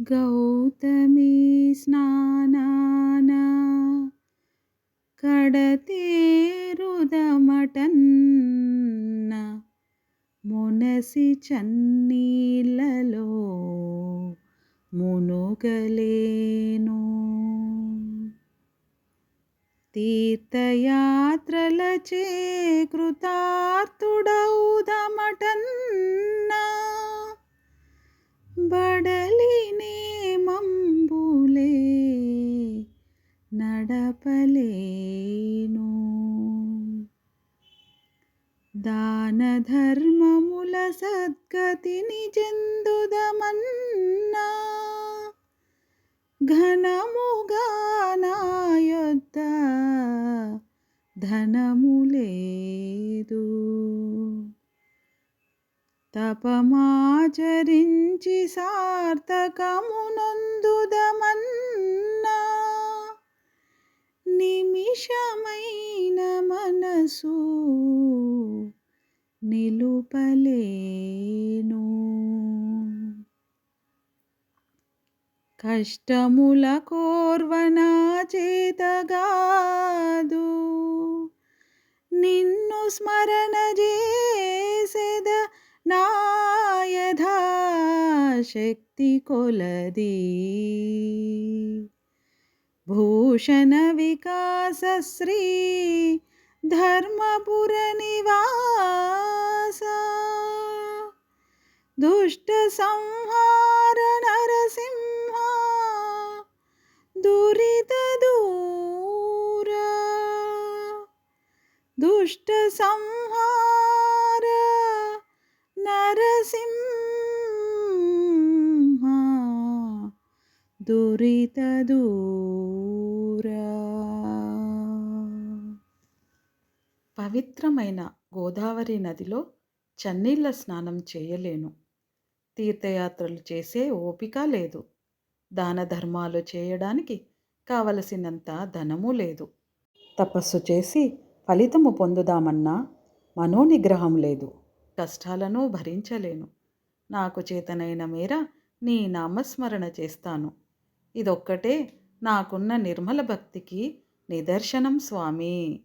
గౌతమి స్నానాన. కడతేరుదమటన్న మునసి చన్నీళ్ళలో మునుగలేను. తీర్థయాత్రలచే కృతార్థుడౌదమటన్న. బడ నడపలేను. దాన ధర్మముల సద్గతిని చెందుదమన్నా. ఘనముగా నాయొద్ద ధనము లేదు. తపమాచరించి సార్థకమునందుదమన్నా మనసు నిలుపలేను. కష్టముల కోర్వన చేతగాదు నిన్ను స్మరణ చేసేద నాయధా శక్తి కొలది. భూషణ వికాస శ్రీ ಧರ್ಮಪುರ ನಿವಾಸ ದುಷ್ಟ ಸಂಹಾರ ನರಸಿಂಹ ದುರಿತ ದೂರ ದುಷ್ಟ ಸಂಹಾರ ನರಸಿಂಹ ದುರಿತ ದೂರ పవిత్రమైన గోదావరి నదిలో చన్నీళ్ళ స్నానం చేయలేను. తీర్థయాత్రలు చేసే ఓపిక లేదు. దాన ధర్మాలు చేయడానికి కావలసినంత ధనము లేదు. తపస్సు చేసి ఫలితము పొందుదామన్నా మనోనిగ్రహం లేదు. కష్టాలను భరించలేను. నాకు చేతనైన మేర నీ నామస్మరణ చేస్తాను. ఇదొక్కటే నాకున్న నిర్మల భక్తికి నిదర్శనం స్వామి.